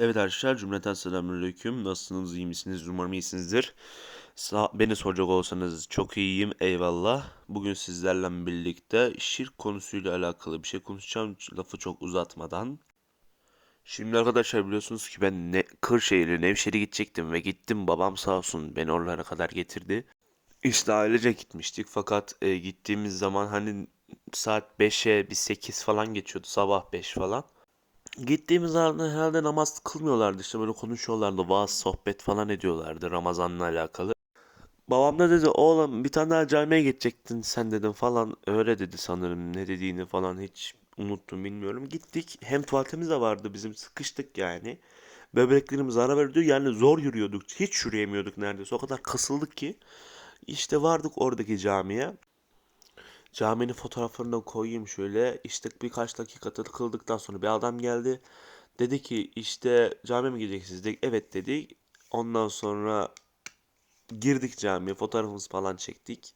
Evet arkadaşlar cümleten selamünaleyküm. Nasılsınız, iyi misiniz? Umarım iyisinizdir. Sa- beni soracak olsanız çok iyiyim, eyvallah. Bugün sizlerle birlikte şirk konusuyla alakalı bir şey konuşacağım. Lafı çok uzatmadan. Şimdi arkadaşlar biliyorsunuz ki ben ne Kırşehir'e Nevşehir'e gidecektim ve gittim. Babam sağ olsun beni oralara kadar getirdi. İşte ailece gitmiştik fakat e, gittiğimiz zaman hani saat 5'e bir 8 falan geçiyordu sabah 5 falan. Gittiğimiz anda herhalde namaz kılmıyorlardı işte böyle konuşuyorlardı vaaz sohbet falan ediyorlardı Ramazan'la alakalı. Babam da dedi oğlum bir tane daha camiye gidecektin sen dedim falan öyle dedi sanırım ne dediğini falan hiç unuttum bilmiyorum. Gittik hem tuvaletimiz de vardı bizim sıkıştık yani. Böbreklerimiz ara veriyordu yani zor yürüyorduk hiç yürüyemiyorduk neredeyse o kadar kasıldık ki. İşte vardık oradaki camiye. Caminin fotoğraflarını da koyayım şöyle. İşte birkaç dakika kıldıktan sonra bir adam geldi. Dedi ki işte camiye mi gideceksiniz? Dedik evet dedik. Ondan sonra girdik camiye fotoğrafımızı falan çektik.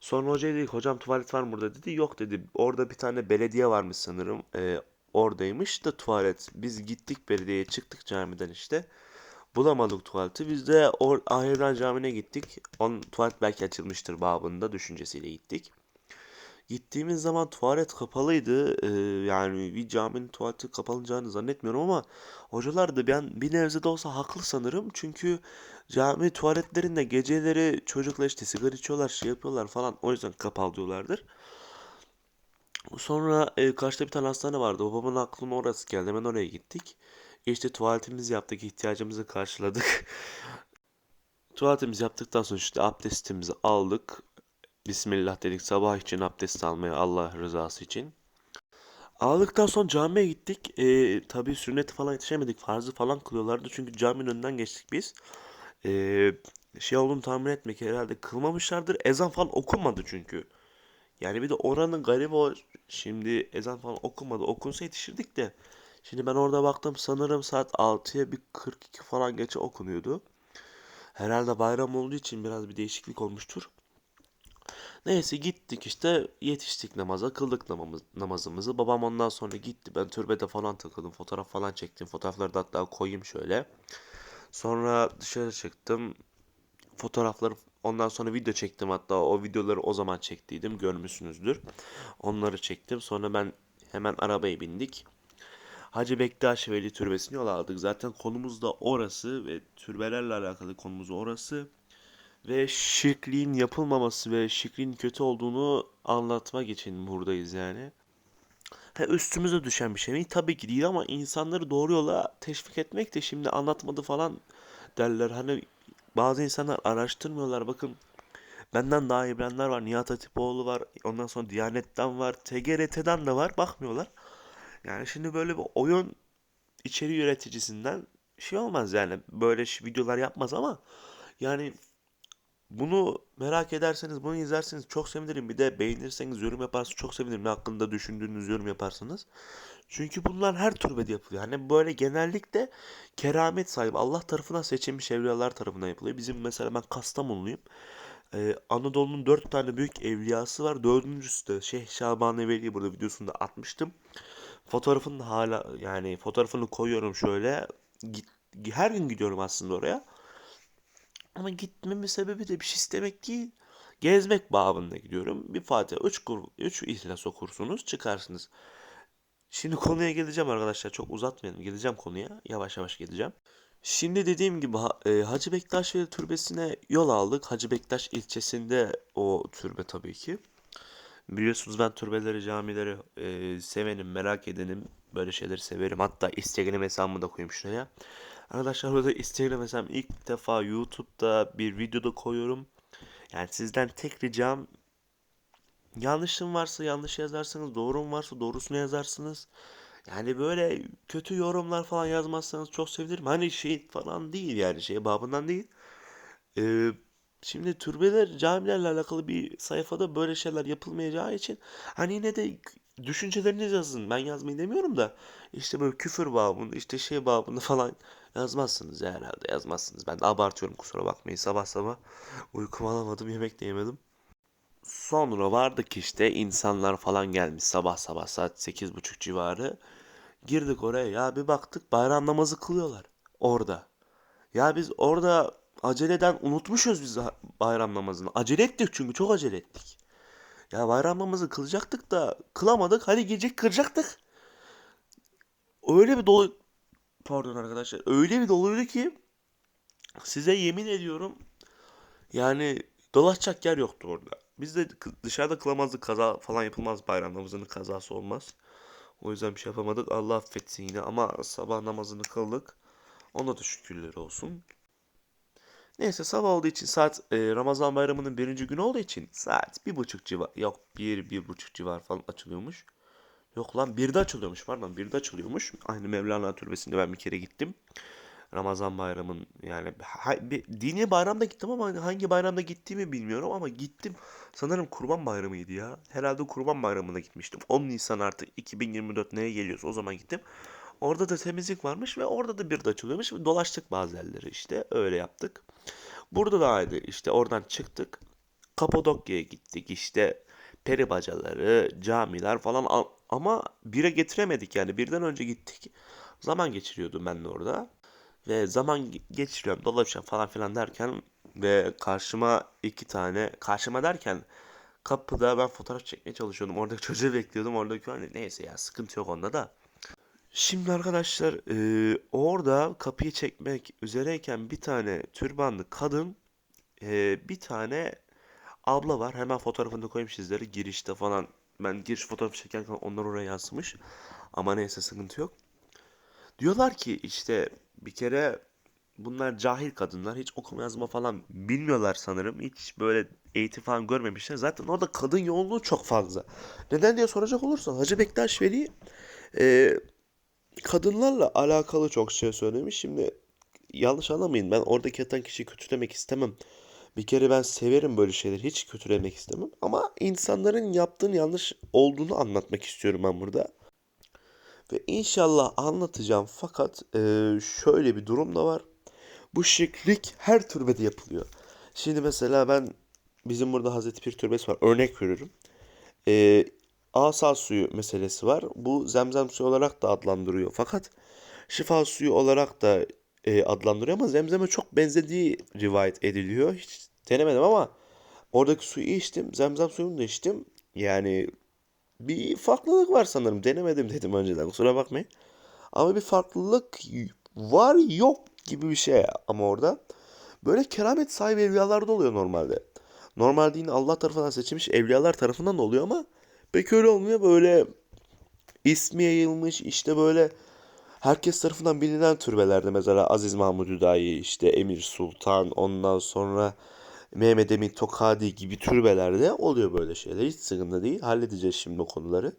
Sonra hocaya dedik hocam tuvalet var mı burada dedi. Yok dedi. Orada bir tane belediye varmış sanırım. Ee, oradaymış da tuvalet. Biz gittik belediyeye çıktık camiden işte. Bulamadık tuvaleti. Biz de or Ahiren Camii'ne gittik. On tuvalet belki açılmıştır babında düşüncesiyle gittik. Gittiğimiz zaman tuvalet kapalıydı. Ee, yani bir caminin tuvaleti kapalacağını zannetmiyorum ama hocalar da ben bir nebze de olsa haklı sanırım. Çünkü cami tuvaletlerinde geceleri çocuklar işte sigara içiyorlar, şey yapıyorlar falan. O yüzden kapalı diyorlardır. Sonra e, karşıda bir tane hastane vardı. Babamın aklına orası geldi. Hemen oraya gittik. İşte tuvaletimizi yaptık, ihtiyacımızı karşıladık. Tuvaletimizi yaptıktan sonra işte abdestimizi aldık. Bismillah dedik sabah için abdest almaya Allah rızası için. Aldıktan sonra camiye gittik. Ee, tabii sünneti falan yetişemedik. Farzı falan kılıyorlardı. Çünkü caminin önünden geçtik biz. Ee, şey olduğunu tahmin etmek herhalde kılmamışlardır. Ezan falan okunmadı çünkü. Yani bir de oranın garibi o. Şimdi ezan falan okunmadı. Okunsa yetişirdik de. Şimdi ben orada baktım sanırım saat 6'ya bir 42 falan geçe okunuyordu. Herhalde bayram olduğu için biraz bir değişiklik olmuştur. Neyse gittik işte yetiştik namaza kıldık namamız, namazımızı. Babam ondan sonra gitti ben türbede falan takıldım fotoğraf falan çektim. Fotoğrafları da hatta koyayım şöyle. Sonra dışarı çıktım. Fotoğrafları ondan sonra video çektim hatta o videoları o zaman çektiydim görmüşsünüzdür. Onları çektim sonra ben hemen arabaya bindik. Hacı Bektaş Veli Türbesi'ni yol aldık. Zaten konumuz da orası ve türbelerle alakalı konumuz orası ve şirkliğin yapılmaması ve şirkliğin kötü olduğunu anlatmak için buradayız yani. Ha, üstümüze düşen bir şey mi? Tabii ki değil ama insanları doğru yola teşvik etmek de şimdi anlatmadı falan derler. Hani bazı insanlar araştırmıyorlar. Bakın benden daha iyi bilenler var. Nihat Hatipoğlu var. Ondan sonra Diyanet'ten var. TGRT'den de var. Bakmıyorlar. Yani şimdi böyle bir oyun içeri üreticisinden şey olmaz yani. Böyle videolar yapmaz ama yani bunu merak ederseniz, bunu izlerseniz çok sevinirim. Bir de beğenirseniz, yorum yaparsanız çok sevinirim. Ne hakkında düşündüğünüz yorum yaparsanız. Çünkü bunlar her türbede yapılıyor. Hani böyle genellikle keramet sahibi Allah tarafından seçilmiş evliyalar tarafından yapılıyor. Bizim mesela ben Kastamonluyum. Ee, Anadolu'nun dört tane büyük evliyası var. Dördüncüsü de Şeyh Şaban Veli burada videosunda atmıştım. Fotoğrafını hala yani fotoğrafını koyuyorum şöyle. Git, her gün gidiyorum aslında oraya. Ama gitmemin sebebi de bir şey istemek değil. Gezmek babında gidiyorum. Bir Fatiha 3 3 İhlas okursunuz çıkarsınız. Şimdi konuya geleceğim arkadaşlar. Çok uzatmayalım. Geleceğim konuya. Yavaş yavaş geleceğim. Şimdi dediğim gibi e, Hacı Bektaş Veli Türbesi'ne yol aldık. Hacı Bektaş ilçesinde o türbe tabii ki. Biliyorsunuz ben türbeleri, camileri e, sevenim, merak edenim. Böyle şeyleri severim. Hatta Instagram hesabımı da koyayım şuraya. Arkadaşlar burada Instagram hesabım ilk defa YouTube'da bir videoda koyuyorum. Yani sizden tek ricam yanlışım varsa yanlış yazarsınız, doğrum varsa doğrusunu yazarsınız. Yani böyle kötü yorumlar falan yazmazsanız çok sevinirim. Hani şey falan değil yani şey babından değil. Ee, şimdi türbeler, camilerle alakalı bir sayfada böyle şeyler yapılmayacağı için hani yine de düşüncelerinizi yazın. Ben yazmayı demiyorum da işte böyle küfür babında işte şey babında falan yazmazsınız ya herhalde yazmazsınız. Ben de abartıyorum kusura bakmayın sabah sabah uykumu alamadım yemek de yemedim. Sonra vardık işte insanlar falan gelmiş sabah sabah saat sekiz buçuk civarı. Girdik oraya ya bir baktık bayram namazı kılıyorlar orada. Ya biz orada aceleden unutmuşuz biz bayram namazını. Acele ettik çünkü çok acele ettik. Ya bayram namazı kılacaktık da kılamadık. Hadi gece kıracaktık. Öyle bir dolu... Pardon arkadaşlar. Öyle bir doluydu ki size yemin ediyorum yani dolaşacak yer yoktu orada. Biz de dışarıda kılamazdık. Kaza falan yapılmaz bayram namazının kazası olmaz. O yüzden bir şey yapamadık. Allah affetsin yine ama sabah namazını kıldık. Ona da şükürler olsun. Neyse sabah olduğu için saat e, Ramazan bayramının birinci günü olduğu için saat bir buçuk civar yok bir bir buçuk civar falan açılıyormuş. Yok lan birde açılıyormuş pardon birde açılıyormuş. Aynı Mevlana Türbesi'nde ben bir kere gittim. Ramazan bayramın yani ha- bir, dini bayramda gittim ama hangi bayramda gittiğimi bilmiyorum ama gittim. Sanırım Kurban Bayramı'ydı ya. Herhalde Kurban Bayramı'na gitmiştim. 10 Nisan artık 2024 neye geliyorsa o zaman gittim. Orada da temizlik varmış ve orada da bir de açılıyormuş. Dolaştık bazı yerleri işte öyle yaptık. Burada da aynı işte oradan çıktık. Kapadokya'ya gittik işte peri bacaları, camiler falan ama bire getiremedik yani birden önce gittik. Zaman geçiriyordum ben de orada. Ve zaman ge- geçiriyorum, dolaşıyorum falan filan derken ve karşıma iki tane, karşıma derken kapıda ben fotoğraf çekmeye çalışıyordum. Oradaki çocuğu bekliyordum. Oradaki hani neyse ya sıkıntı yok onda da. Şimdi arkadaşlar eee, orada kapıyı çekmek üzereyken bir tane türbanlı kadın eee, bir tane abla var. Hemen fotoğrafını da koyayım sizlere. Girişte falan ben giriş fotoğrafı çekerken onlar oraya yansımış. Ama neyse sıkıntı yok. Diyorlar ki işte bir kere bunlar cahil kadınlar. Hiç okuma yazma falan bilmiyorlar sanırım. Hiç böyle eğitim falan görmemişler. Zaten orada kadın yoğunluğu çok fazla. Neden diye soracak olursan Hacı Bektaş Veli eee, kadınlarla alakalı çok şey söylemiş. Şimdi yanlış anlamayın ben oradaki yatan kişiyi kötülemek istemem. Bir kere ben severim böyle şeyleri hiç kötülemek istemem. Ama insanların yaptığın yanlış olduğunu anlatmak istiyorum ben burada. Ve inşallah anlatacağım fakat eee, şöyle bir durum da var. Bu şirklik her türbede yapılıyor. Şimdi mesela ben bizim burada Hazreti Pir Türbesi var. Örnek veriyorum. Ee, asa suyu meselesi var. Bu zemzem suyu olarak da adlandırıyor. Fakat şifa suyu olarak da e, adlandırıyor ama zemzeme çok benzediği rivayet ediliyor. Hiç denemedim ama oradaki suyu içtim. Zemzem suyunu da içtim. Yani bir farklılık var sanırım. Denemedim dedim önceden. Kusura bakmayın. Ama bir farklılık var yok gibi bir şey ama orada. Böyle keramet sahibi evliyalar da oluyor normalde. Normal din Allah tarafından seçilmiş evliyalar tarafından da oluyor ama pek öyle olmuyor. Böyle ismi yayılmış işte böyle herkes tarafından bilinen türbelerde mesela Aziz Mahmud Hüdayi, işte Emir Sultan, ondan sonra Mehmet Emin Tokadi gibi türbelerde oluyor böyle şeyler. Hiç sıkıntı değil. Halledeceğiz şimdi o konuları.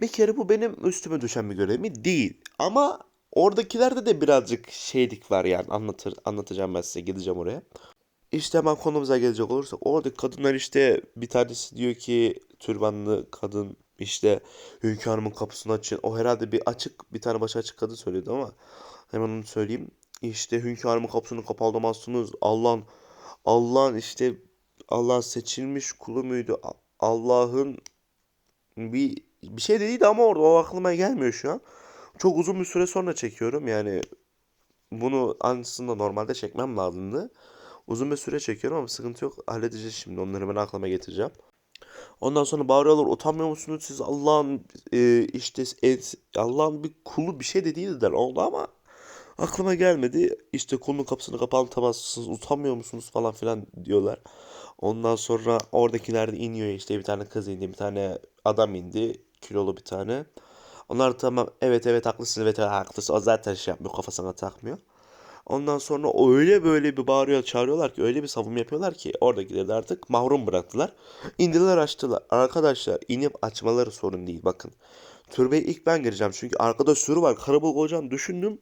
Bir kere bu benim üstüme düşen bir görev mi? Değil. Ama oradakilerde de birazcık şeylik var yani anlatır, anlatacağım ben size gideceğim oraya. İşte hemen konumuza gelecek olursak oradaki kadınlar işte bir tanesi diyor ki türbanlı kadın işte hünkârımın kapısını açın. O herhalde bir açık bir tane başı açık kadın söylüyordu ama hemen onu söyleyeyim. İşte hünkârımın kapısını kapatamazsınız. Allah'ın Allah'ın işte Allah'ın seçilmiş kulu muydu? Allah'ın bir bir şey dediydi ama orada o aklıma gelmiyor şu an. Çok uzun bir süre sonra çekiyorum yani bunu aslında normalde çekmem lazımdı. Uzun bir süre çekiyorum ama sıkıntı yok. Halledeceğiz şimdi. Onları ben aklıma getireceğim. Ondan sonra bağırıyorlar. Utanmıyor musunuz siz Allah'ın e, işte Allah'ın bir kulu bir şey de değildir oldu ama aklıma gelmedi. İşte kulun kapısını kapatamazsınız. Utanmıyor musunuz falan filan diyorlar. Ondan sonra oradakiler de iniyor işte bir tane kız indi, bir tane adam indi. Kilolu bir tane. Onlar tamam evet evet haklısın evet, haklısın. O zaten şey yapmıyor kafasına takmıyor. Ondan sonra öyle böyle bir bağırıyor çağırıyorlar ki öyle bir savunma yapıyorlar ki oradakileri de artık mahrum bıraktılar. İndiler açtılar. Arkadaşlar inip açmaları sorun değil bakın. Türbeye ilk ben gireceğim çünkü arkada sürü var. Karabalık olacağını düşündüm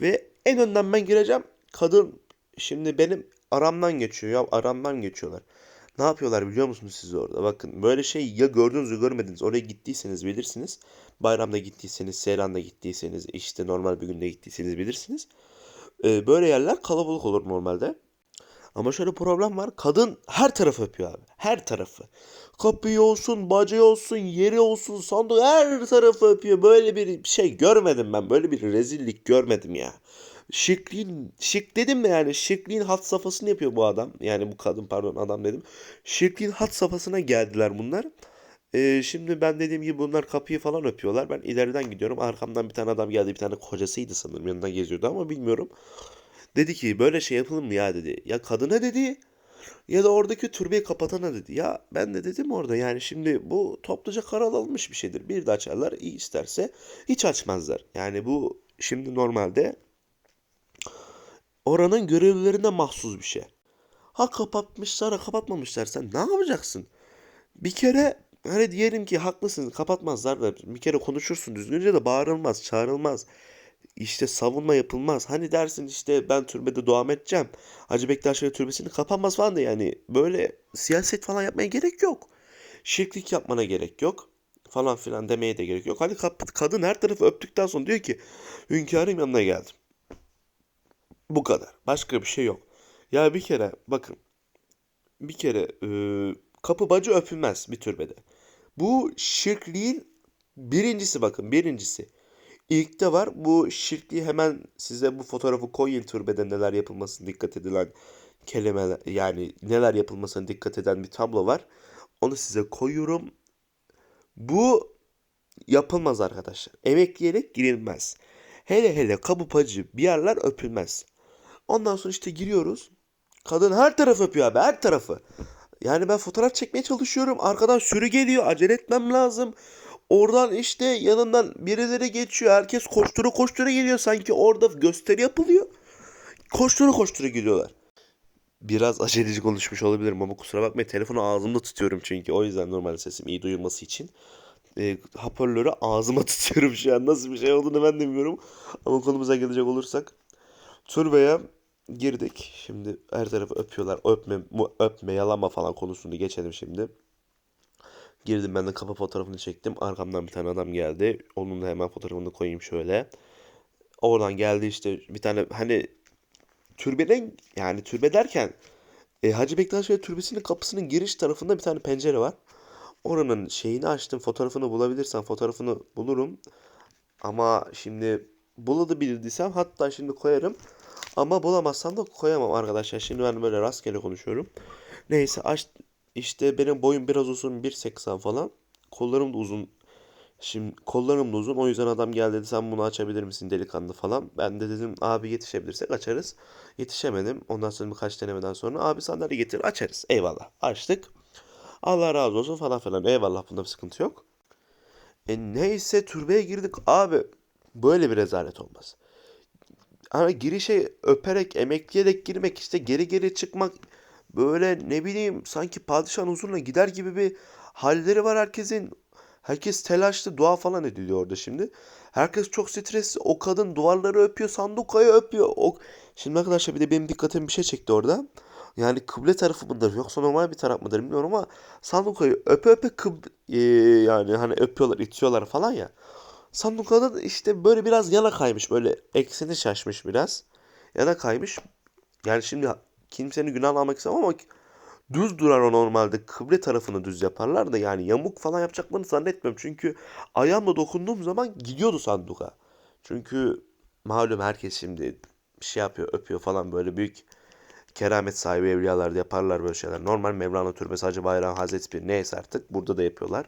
ve en önden ben gireceğim. Kadın şimdi benim aramdan geçiyor ya aramdan geçiyorlar. Ne yapıyorlar biliyor musunuz siz orada? Bakın böyle şey ya gördünüz ya görmediniz. Oraya gittiyseniz bilirsiniz. Bayramda gittiyseniz, seyranda gittiyseniz, işte normal bir günde gittiyseniz bilirsiniz. Ee, böyle yerler kalabalık olur normalde. Ama şöyle problem var. Kadın her tarafı öpüyor abi. Her tarafı. Kapıyı olsun, bacayı olsun, yeri olsun, sandığı her tarafı öpüyor. Böyle bir şey görmedim ben. Böyle bir rezillik görmedim ya. Şıkliğin, şık dedim de yani şıkliğin hat safhasını yapıyor bu adam. Yani bu kadın pardon adam dedim. Şıkliğin hat safhasına geldiler bunlar. Ee, şimdi ben dediğim gibi bunlar kapıyı falan öpüyorlar. Ben ileriden gidiyorum. Arkamdan bir tane adam geldi. Bir tane kocasıydı sanırım. Yanından geziyordu ama bilmiyorum. Dedi ki böyle şey yapılır mı ya dedi. Ya kadına dedi ya da oradaki türbeyi kapatana dedi. Ya ben de dedim orada yani şimdi bu topluca karar alınmış bir şeydir. Bir de açarlar iyi isterse hiç açmazlar. Yani bu şimdi normalde oranın görevlilerine mahsus bir şey. Ha kapatmışlar ha kapatmamışlar ne yapacaksın? Bir kere hani diyelim ki haklısın kapatmazlar da bir kere konuşursun düzgünce de bağırılmaz çağrılmaz. İşte savunma yapılmaz. Hani dersin işte ben türbede dua edeceğim. Hacı Bektaş Veli türbesini kapanmaz falan da yani böyle siyaset falan yapmaya gerek yok. Şirklik yapmana gerek yok. Falan filan demeye de gerek yok. Hani kadın her tarafı öptükten sonra diyor ki hünkârım yanına geldim. Bu kadar. Başka bir şey yok. Ya bir kere bakın bir kere e, kapı bacı öpülmez bir türbede. Bu şirkliğin birincisi bakın birincisi. İlkte var. Bu şirkliği hemen size bu fotoğrafı koyayım türbede neler yapılmasına dikkat edilen kelimeler yani neler yapılmasına dikkat eden bir tablo var. Onu size koyuyorum. Bu yapılmaz arkadaşlar. Emekleyerek girilmez. Hele hele kapı pacı bir yerler öpülmez. Ondan sonra işte giriyoruz. Kadın her tarafı öpüyor abi her tarafı. Yani ben fotoğraf çekmeye çalışıyorum. Arkadan sürü geliyor. Acele etmem lazım. Oradan işte yanından birileri geçiyor. Herkes koştura koştura geliyor. Sanki orada gösteri yapılıyor. Koştura koştura gidiyorlar. Biraz aceleci konuşmuş olabilirim ama kusura bakmayın. Telefonu ağzımda tutuyorum çünkü. O yüzden normal sesim iyi duyulması için. E, hoparlörü ağzıma tutuyorum şu an. Nasıl bir şey olduğunu ben de bilmiyorum. Ama konumuza gelecek olursak. Türbeye girdik. Şimdi her tarafı öpüyorlar. Öpme, mu- öpme, yalama falan konusunu geçelim şimdi. Girdim ben de kafa fotoğrafını çektim. Arkamdan bir tane adam geldi. Onun da hemen fotoğrafını koyayım şöyle. Oradan geldi işte bir tane hani türbenin yani türbe derken e, Hacı Bektaş Veli Türbesi'nin kapısının giriş tarafında bir tane pencere var. Oranın şeyini açtım. Fotoğrafını bulabilirsem fotoğrafını bulurum. Ama şimdi bulabilirsem hatta şimdi koyarım. Ama bulamazsam da koyamam arkadaşlar. Şimdi ben böyle rastgele konuşuyorum. Neyse aç işte benim boyum biraz uzun 1.80 falan. Kollarım da uzun. Şimdi kollarım da uzun. O yüzden adam geldi dedi sen bunu açabilir misin delikanlı falan. Ben de dedim abi yetişebilirsek açarız. Yetişemedim. Ondan sonra birkaç denemeden sonra abi sandalye getir açarız. Eyvallah. Açtık. Allah razı olsun falan filan. Eyvallah bunda bir sıkıntı yok. E neyse türbeye girdik abi. Böyle bir rezalet olmaz. Ama girişe öperek, emekleyerek girmek işte geri geri çıkmak böyle ne bileyim sanki padişahın huzuruna gider gibi bir halleri var herkesin. Herkes telaşlı dua falan ediliyor orada şimdi. Herkes çok stresli. O kadın duvarları öpüyor, sandukayı öpüyor. O... Şimdi arkadaşlar bir de benim dikkatimi bir şey çekti orada. Yani kıble tarafı mıdır yoksa normal bir taraf mıdır bilmiyorum ama sandukayı öpe öpe kıb... Ee, yani hani öpüyorlar, itiyorlar falan ya. Sandukada da işte böyle biraz yana kaymış. Böyle ekseni şaşmış biraz. Yana kaymış. Yani şimdi kimsenin günahını almak istemem ama düz durar o normalde. Kıble tarafını düz yaparlar da yani yamuk falan yapacaklarını zannetmiyorum. Çünkü ayağımla dokunduğum zaman gidiyordu sanduka. Çünkü malum herkes şimdi şey yapıyor, öpüyor falan böyle büyük keramet sahibi evliyalar yaparlar böyle şeyler. Normal Mevlana Türbesi Hacı Bayram Hazreti Bir neyse artık burada da yapıyorlar.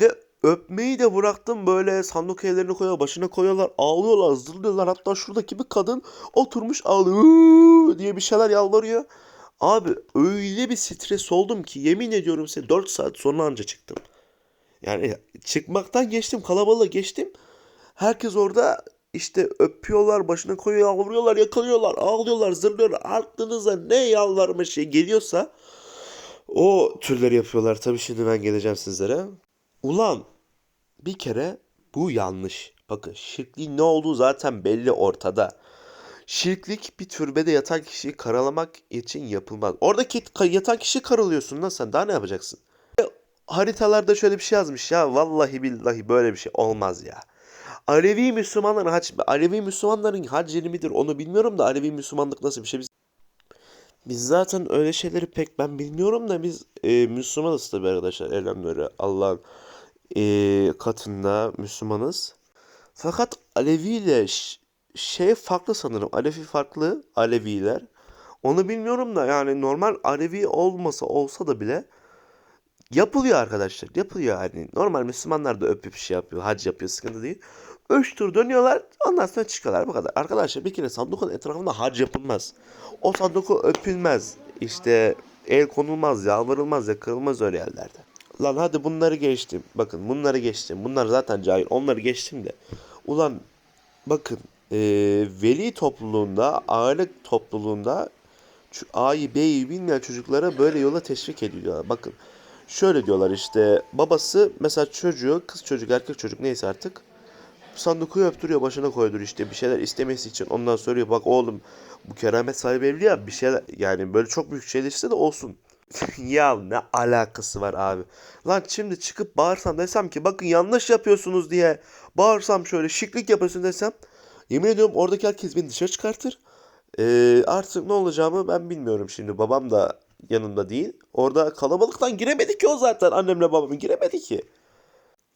Ve öpmeyi de bıraktım böyle sandık ellerini koyuyor başına koyuyorlar ağlıyorlar zırlıyorlar hatta şuradaki bir kadın oturmuş ağlıyor diye bir şeyler yalvarıyor. Abi öyle bir stres oldum ki yemin ediyorum size 4 saat sonra anca çıktım. Yani çıkmaktan geçtim kalabalığa geçtim. Herkes orada işte öpüyorlar başına koyuyor yalvarıyorlar yakalıyorlar ağlıyorlar zırlıyorlar aklınıza ne yalvarma şey geliyorsa o türleri yapıyorlar. Tabii şimdi ben geleceğim sizlere. Ulan bir kere bu yanlış. Bakın şirkliğin ne olduğu zaten belli ortada. Şirklik bir türbede yatan kişiyi karalamak için yapılmaz. Oradaki yatan kişiyi karalıyorsun lan sen daha ne yapacaksın? Haritalarda şöyle bir şey yazmış ya vallahi billahi böyle bir şey olmaz ya. Alevi Müslümanların hac Alevi Müslümanların hac yeri midir onu bilmiyorum da Alevi Müslümanlık nasıl bir şey biz Biz zaten öyle şeyleri pek ben bilmiyorum da biz e, Müslümanız tabii arkadaşlar. Elhamdülillah Allah'ın e, katında Müslümanız. Fakat Alevi ile şey farklı sanırım. Alevi farklı Aleviler. Onu bilmiyorum da yani normal Alevi olmasa olsa da bile yapılıyor arkadaşlar. Yapılıyor yani. Normal Müslümanlar da öpüp şey yapıyor. Hac yapıyor sıkıntı değil. Üç tur dönüyorlar ondan sonra çıkıyorlar bu kadar. Arkadaşlar bir kere sandukun etrafında hac yapılmaz. O sanduku öpülmez. İşte el konulmaz, yalvarılmaz, yakılmaz öyle yerlerde. Lan hadi bunları geçtim. Bakın bunları geçtim. Bunlar zaten cahil. Onları geçtim de. Ulan bakın eee, veli topluluğunda, aile topluluğunda A'yı B'yi bilmeyen çocuklara böyle yola teşvik ediyorlar. Bakın şöyle diyorlar işte babası mesela çocuğu kız çocuk erkek çocuk neyse artık sanduku öptürüyor başına koydur işte bir şeyler istemesi için ondan soruyor bak oğlum bu keramet sahibi evliya bir şeyler yani böyle çok büyük şeyler iste de olsun. Ya ne alakası var abi? Lan şimdi çıkıp bağırsam desem ki bakın yanlış yapıyorsunuz diye bağırsam şöyle şıklık yapıyorsun desem yemin ediyorum oradaki herkes beni dışarı çıkartır. Ee, artık ne olacağımı ben bilmiyorum şimdi. Babam da yanımda değil. Orada kalabalıktan giremedi ki o zaten. Annemle babam giremedi ki.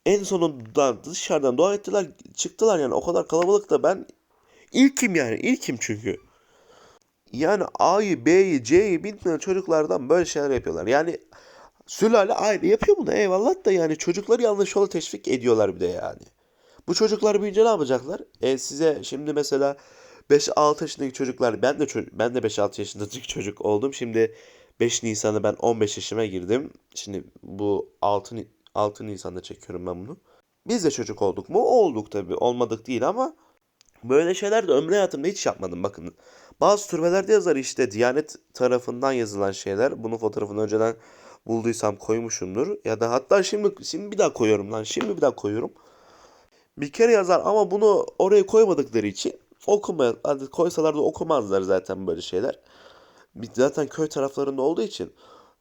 En sonunda dışarıdan dua ettiler. Çıktılar yani. O kadar kalabalık da ben ilkim yani. ilkim çünkü. Yani A'yı, B'yi, C'yi bilmeyen çocuklardan böyle şeyler yapıyorlar. Yani sülale aile yapıyor bunu eyvallah da yani çocukları yanlış yola teşvik ediyorlar bir de yani. Bu çocuklar büyüyünce ne yapacaklar? E size şimdi mesela 5-6 yaşındaki çocuklar ben de ço- ben de 5-6 yaşındaki çocuk oldum. Şimdi 5 Nisan'da ben 15 yaşıma girdim. Şimdi bu 6 Ni- 6 Nisan'da çekiyorum ben bunu. Biz de çocuk olduk mu? Olduk tabii. Olmadık değil ama böyle şeyler de ömrü hayatımda hiç yapmadım bakın. Bazı türbelerde yazar işte Diyanet tarafından yazılan şeyler. Bunun fotoğrafını önceden bulduysam koymuşumdur. Ya da hatta şimdi şimdi bir daha koyuyorum lan. Şimdi bir daha koyuyorum. Bir kere yazar ama bunu oraya koymadıkları için okuma, hadi koysalar da okumazlar zaten böyle şeyler. Zaten köy taraflarında olduğu için.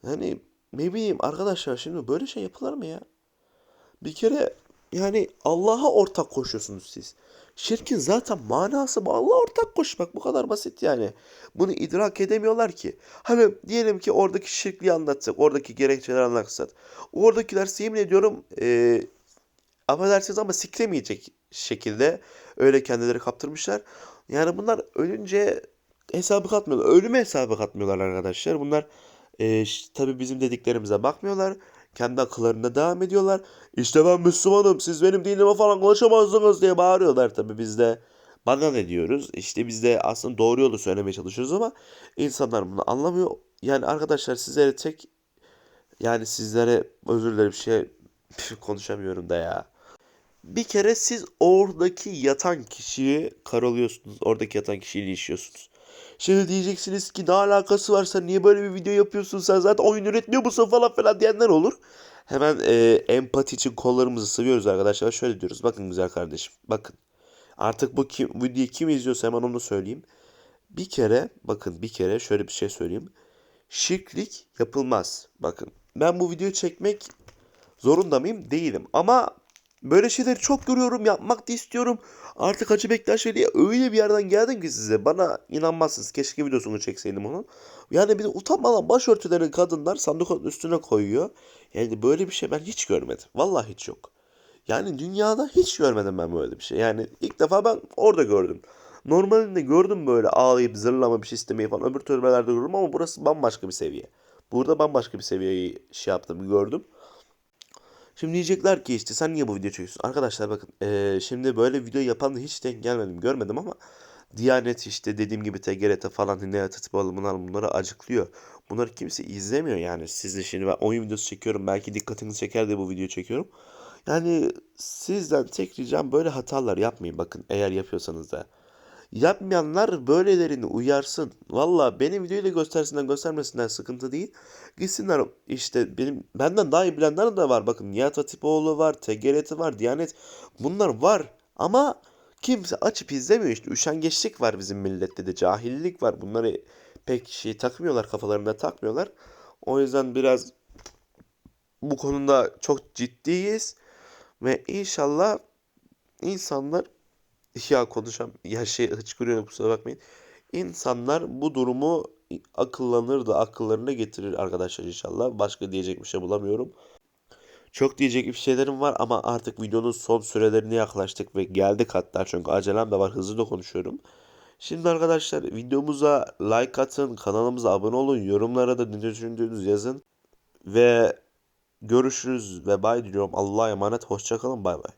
Yani ne bileyim arkadaşlar şimdi böyle şey yapılır mı ya? Bir kere yani Allah'a ortak koşuyorsunuz siz. Şirkin zaten manası bu. Allah'a ortak koşmak bu kadar basit yani. Bunu idrak edemiyorlar ki. Hani diyelim ki oradaki şirkliği anlatsak, oradaki gerekçeleri anlatsak. Oradakiler size yemin ediyorum eee affedersiniz ama sikremeyecek şekilde öyle kendileri kaptırmışlar. Yani bunlar ölünce hesabı katmıyorlar. Ölüme hesabı katmıyorlar arkadaşlar. Bunlar e, tabii bizim dediklerimize bakmıyorlar. Kendi akıllarında devam ediyorlar. İşte ben Müslümanım siz benim dinime falan konuşamazsınız diye bağırıyorlar tabii biz de. Bana ne diyoruz? İşte biz de aslında doğru yolu söylemeye çalışıyoruz ama insanlar bunu anlamıyor. Yani arkadaşlar sizlere tek yani sizlere özür dilerim şey konuşamıyorum da ya. Bir kere siz oradaki yatan kişiyi karalıyorsunuz. Oradaki yatan kişiyle ilişiyorsunuz. Şimdi diyeceksiniz ki ne alakası var sen niye böyle bir video yapıyorsun sen zaten oyun üretmiyor musun falan filan diyenler olur. Hemen e, empati için kollarımızı sıvıyoruz arkadaşlar. Şöyle diyoruz bakın güzel kardeşim bakın. Artık bu kim, videoyu kim izliyorsa hemen onu söyleyeyim. Bir kere bakın bir kere şöyle bir şey söyleyeyim. Şirklik yapılmaz. Bakın ben bu videoyu çekmek Zorunda mıyım? Değilim. Ama böyle şeyleri çok görüyorum. Yapmak da istiyorum. Artık Hacı Bektaş Veli'ye öyle bir yerden geldim ki size. Bana inanmazsınız. Keşke videosunu çekseydim onun. Yani bir de utanmadan başörtülerini kadınlar sandukanın üstüne koyuyor. Yani böyle bir şey ben hiç görmedim. Vallahi hiç yok. Yani dünyada hiç görmedim ben böyle bir şey. Yani ilk defa ben orada gördüm. Normalinde gördüm böyle ağlayıp zırlama bir şey istemeyi falan. Öbür türbelerde gördüm ama burası bambaşka bir seviye. Burada bambaşka bir seviyeyi şey yaptım, gördüm. Şimdi diyecekler ki işte sen niye bu video çekiyorsun? Arkadaşlar bakın eee, şimdi böyle video yapan da hiç denk gelmedim görmedim ama Diyanet işte dediğim gibi TGRT falan Hinayet Atibalı bunlar bunları açıklıyor. Bunları kimse izlemiyor yani. Siz de şimdi ben oyun videosu çekiyorum belki dikkatinizi çeker diye bu videoyu çekiyorum. Yani sizden tek ricam böyle hatalar yapmayın bakın eğer yapıyorsanız da. Yapmayanlar böylelerini uyarsın. Valla benim videoyu da göstersinler göstermesinden sıkıntı değil. Gitsinler işte benim benden daha iyi bilenler de var. Bakın Nihat Hatipoğlu var, TGRT var, Diyanet bunlar var. Ama kimse açıp izlemiyor işte. Üşengeçlik var bizim millette de cahillik var. Bunları pek şey takmıyorlar kafalarında takmıyorlar. O yüzden biraz bu konuda çok ciddiyiz. Ve inşallah insanlar ya konuşam ya şey hıçkırıyorum kusura bakmayın. İnsanlar bu durumu akıllanır da akıllarına getirir arkadaşlar inşallah. Başka diyecek bir şey bulamıyorum. Çok diyecek bir şeylerim var ama artık videonun son sürelerine yaklaştık ve geldik hatta çünkü acelem de var hızlı da konuşuyorum. Şimdi arkadaşlar videomuza like atın, kanalımıza abone olun, yorumlara da ne düşündüğünüzü yazın ve görüşürüz ve bay diliyorum. Allah'a emanet, hoşçakalın, bay bay.